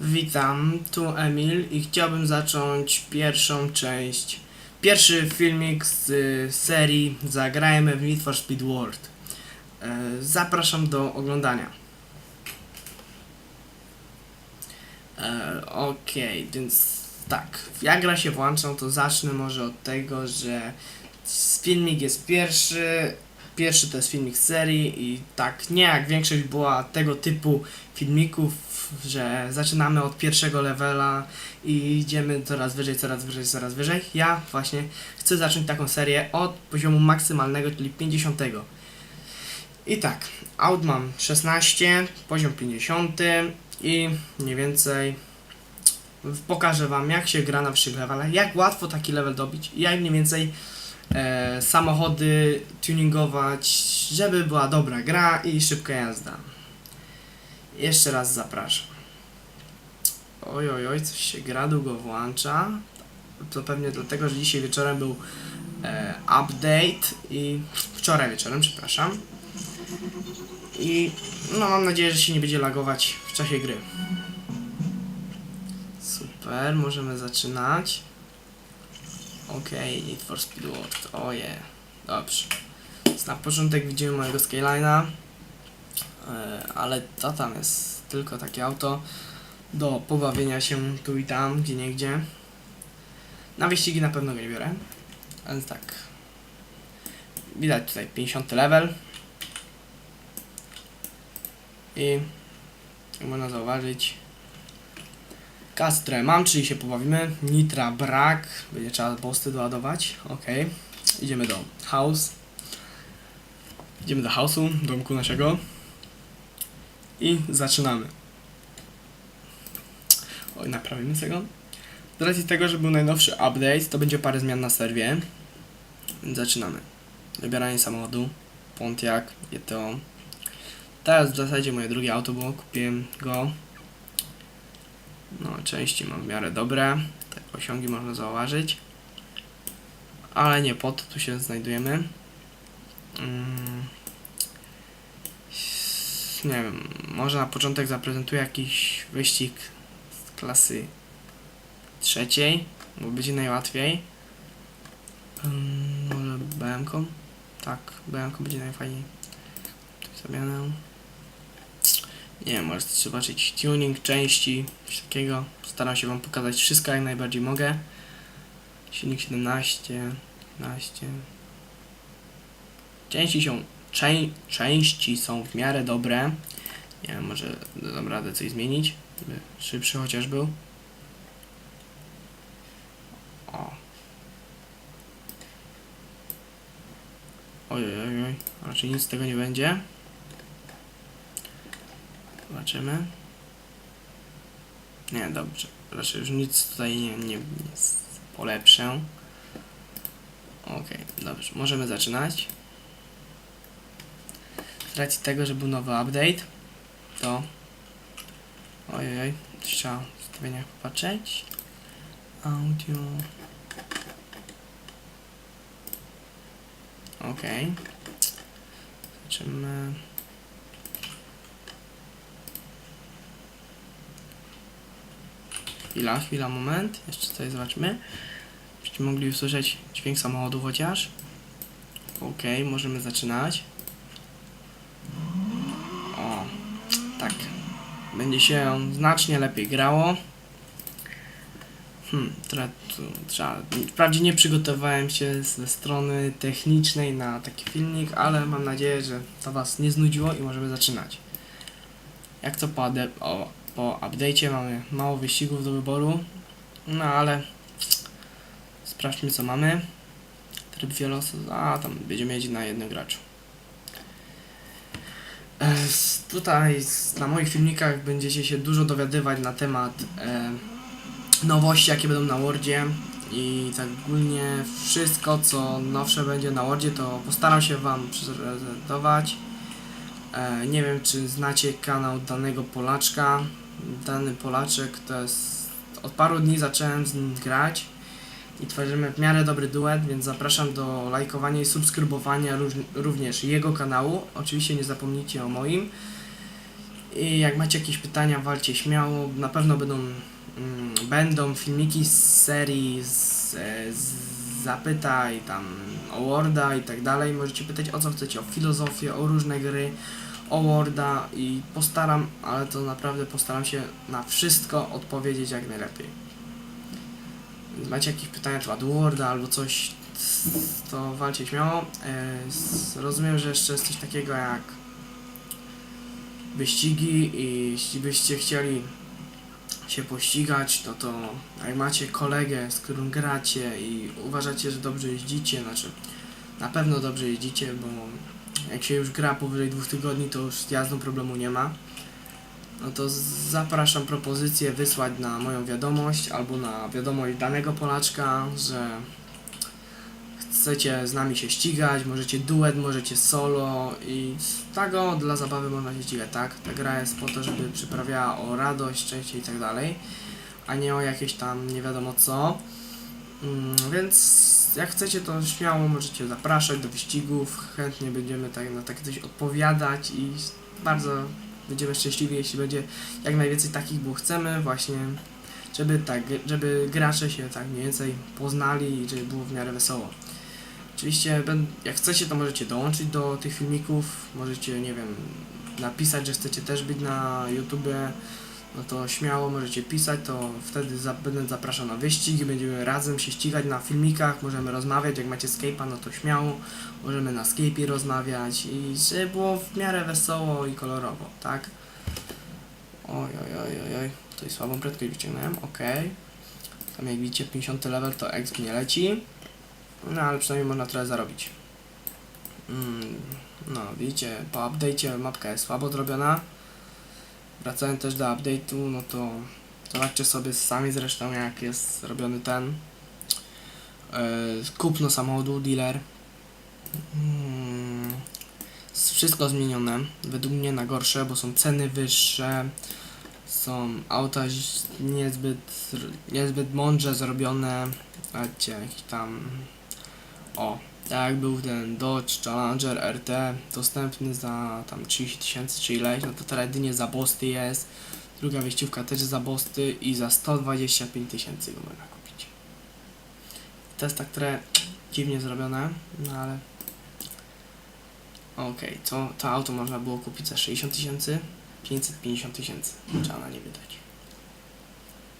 Witam, tu Emil i chciałbym zacząć pierwszą część, pierwszy filmik z y, serii Zagrajmy w Need for Speed World. E, zapraszam do oglądania. E, Okej, więc tak, jak gra się włączą, to zacznę może od tego, że filmik jest pierwszy, pierwszy to jest filmik z serii i tak nie jak większość była tego typu filmików, że zaczynamy od pierwszego levela i idziemy coraz wyżej, coraz wyżej, coraz wyżej. Ja właśnie chcę zacząć taką serię od poziomu maksymalnego, czyli 50. I tak, aut mam 16, poziom 50 i mniej więcej pokażę wam jak się gra na wyższych levelach, jak łatwo taki level dobić jak mniej więcej e, samochody tuningować, żeby była dobra gra i szybka jazda. Jeszcze raz zapraszam. Oj, oj, oj, coś się gra długo włącza. To pewnie dlatego, że dzisiaj wieczorem był e, update i wczoraj wieczorem, przepraszam. I no mam nadzieję, że się nie będzie lagować w czasie gry. Super, możemy zaczynać. Okej, Need for Speed World, oje, dobrze. Więc na początek widzimy mojego Skyline'a, ale to tam jest tylko takie auto do pobawienia się tu i tam, gdzie nie gdzie. Na wyścigi na pewno go nie biorę, ale tak. Widać tutaj 50 level. I jak można zauważyć, Kastrę mam, czyli się pobawimy. Nitra brak, będzie trzeba posty doładować. Ok, idziemy do house. Idziemy do house'u, domku naszego. I zaczynamy. Oj, naprawimy tego. Z racji tego, że był najnowszy update, to będzie parę zmian na serwie. Zaczynamy. Wybieranie samochodu. Pontiac, GTO. Teraz w zasadzie moje drugie auto było, kupiłem go. No, części mam w miarę dobre. Te osiągi można zauważyć. Ale nie po to tu się znajdujemy. Mm. Nie wiem, może na początek zaprezentuję jakiś wyścig z klasy trzeciej, bo będzie najłatwiej. Mm, może BM-ką? Tak, BM-ką będzie najfajniej. Zamianę. Nie wiem, możecie zobaczyć tuning części, coś takiego. Staram się Wam pokazać wszystko jak najbardziej mogę. Silnik 17, 15. Części są, czę, części są w miarę dobre. Nie wiem, może dam radę coś zmienić, żeby szybszy chociaż był. O. Oj, oj, oj, raczej nic z tego nie będzie. Zobaczymy. Nie, dobrze. Raczej już nic tutaj nie, nie, nie polepszę. Okej, dobrze. Możemy zaczynać. Racji tego, że był nowy update, to... Ojej, trzeba w ustawieniach popatrzeć. Audio... Okej. Zobaczymy... Chwila, chwila, moment. Jeszcze tutaj zobaczmy. Byście mogli usłyszeć dźwięk samochodu chociaż. Ok, możemy zaczynać. O, tak. Będzie się znacznie lepiej grało. Hmm, trzeba. Wprawdzie nie przygotowałem się ze strony technicznej na taki filmik, ale mam nadzieję, że to Was nie znudziło i możemy zaczynać. Jak co po, o, po update'cie mamy mało wyścigów do wyboru, no ale sprawdźmy co mamy. Tryb wielosos, a tam będziemy jeździć na jednym graczu. E, Tutaj na moich filmikach będziecie się dużo dowiadywać na temat e, nowości jakie będą na Wordzie i tak ogólnie wszystko co nowsze będzie na Wordzie to postaram się Wam prezentować. E, nie wiem, czy znacie kanał danego Polaczka. Dany Polaczek to jest. Od paru dni zacząłem z nim grać i tworzymy w miarę dobry duet, więc zapraszam do lajkowania i subskrybowania również jego kanału. Oczywiście nie zapomnijcie o moim. I jak macie jakieś pytania, walcie śmiało. Na pewno będą, mm, będą filmiki z serii z, e, z zapytaj tam o Worda i tak dalej. Możecie pytać o co chcecie, o filozofię, o różne gry, o Worda i postaram, ale to naprawdę postaram się na wszystko odpowiedzieć jak najlepiej. Macie jakieś pytania na temat Worda albo coś, to walcie śmiało. E, rozumiem, że jeszcze jest coś takiego jak wyścigi i jeśli byście chcieli się pościgać, to to jak macie kolegę, z którym gracie i uważacie, że dobrze jeździcie, znaczy na pewno dobrze jeździcie, bo jak się już gra powyżej dwóch tygodni, to już z jazdą problemu nie ma. No to zapraszam propozycję wysłać na moją wiadomość albo na wiadomość danego Polaczka, że chcecie z nami się ścigać, możecie duet, możecie solo i tak o, dla zabawy można się ścigać, tak? Ta gra jest po to, żeby przyprawiała o radość, szczęście i tak dalej, a nie o jakieś tam nie wiadomo co. Mm, więc jak chcecie, to śmiało możecie zapraszać do wyścigów, chętnie będziemy tak, na takie coś odpowiadać i bardzo będziemy szczęśliwi, jeśli będzie jak najwięcej takich, bo chcemy właśnie, żeby tak, żeby gracze się tak mniej więcej poznali i żeby było w miarę wesoło. Oczywiście, jak chcecie, to możecie dołączyć do tych filmików, możecie, nie wiem, napisać, że chcecie też być na YouTubie, no to śmiało możecie pisać, to wtedy za, będę zapraszał na wyścigi, będziemy razem się ścigać na filmikach, możemy rozmawiać, jak macie Skype'a, no to śmiało, możemy na Skype'ie rozmawiać i żeby było w miarę wesoło i kolorowo, tak? Oj, oj, oj, oj, tutaj słabą prędkość wyciągnąłem, okej. Tam jak widzicie 50 level to exp nie leci. No ale przynajmniej można trochę zarobić. Mm, no widzicie, po update'cie mapka jest słabo zrobiona. Wracając też do update'u, no to zobaczcie sobie sami zresztą jak jest robiony ten yy, kupno samochodu, dealer. Mm, jest wszystko zmienione, według mnie na gorsze, bo są ceny wyższe, są auta niezbyt, niezbyt mądrze zrobione, Zobaczcie, jakiś tam o, jak był ten Dodge Challenger RT dostępny za tam 30 tysięcy czy ileś, no to teraz jedynie za Bosty jest. Druga wyjściówka też za Bosty i za 125 tysięcy go można kupić. To jest tak trochę dziwnie zrobione, no ale okej, to, to auto można było kupić za 60 tysięcy, 550 tysięcy, trzeba na nie wydać.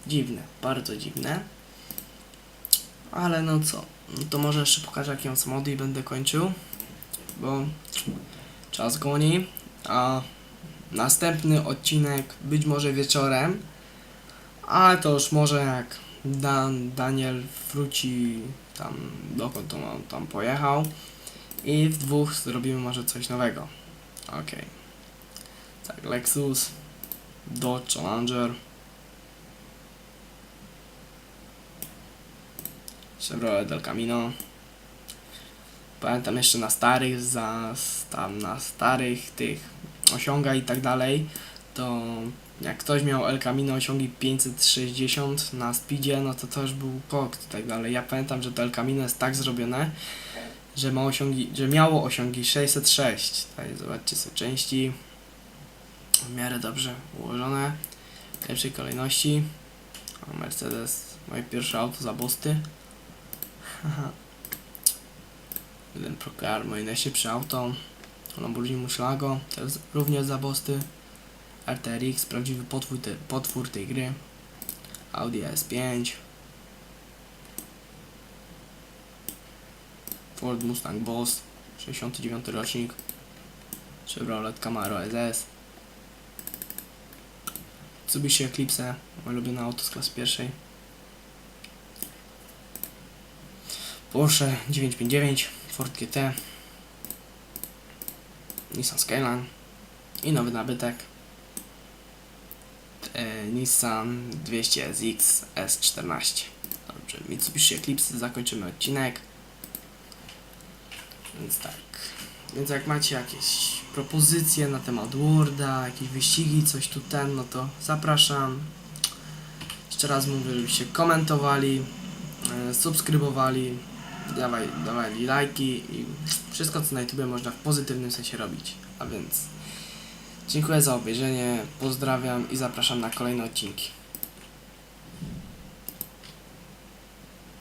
Dziwne, bardzo dziwne. Ale no co, no to może jeszcze pokażę jakie mam samochody i będę kończył, bo czas goni, a następny odcinek być może wieczorem, ale to już może jak Dan, Daniel wróci tam dokąd on tam pojechał i w dwóch zrobimy może coś nowego. Okej. Tak, Lexus, Dodge Challenger, Chevrolet Del Camino. Pamiętam jeszcze na starych, za, tam na starych tych osiąga i tak dalej, to jak ktoś miał El Camino osiągi 560 na speedzie, no to to już był kokt i tak dalej. Ja pamiętam, że to El Camino jest tak zrobione, że ma osiągi, że miało osiągi 606. Tutaj zobaczcie sobie części. W miarę dobrze ułożone. W pierwszej kolejności. Mercedes, moje pierwsze auto za Bosty. Haha. Jeden Procar, moje najszybsze auto. Lamborghini Murcielago, to jest również za Bosty. RTRX, prawdziwy potwór, te, potwór tej gry. Audi S5. Ford Mustang Boss, 69 rocznik. Chevrolet Camaro SS. Mitsubishi Eclipse, moje ulubione auto z klasy pierwszej. Porsche 959, Ford GT, Nissan Skyline i nowy nabytek e, Nissan 200SX S14. Dobrze, Mitsubishi Eclipse zakończymy odcinek. Więc tak. Więc jak macie jakieś propozycje na temat Worda, jakieś wyścigi, coś tu ten, no to zapraszam. Jeszcze raz mówię, żebyście komentowali, e, subskrybowali, dawaj, dawali lajki i wszystko co na YouTube można w pozytywnym sensie robić. A więc Dziękuję za obejrzenie, pozdrawiam i zapraszam na kolejne odcinki.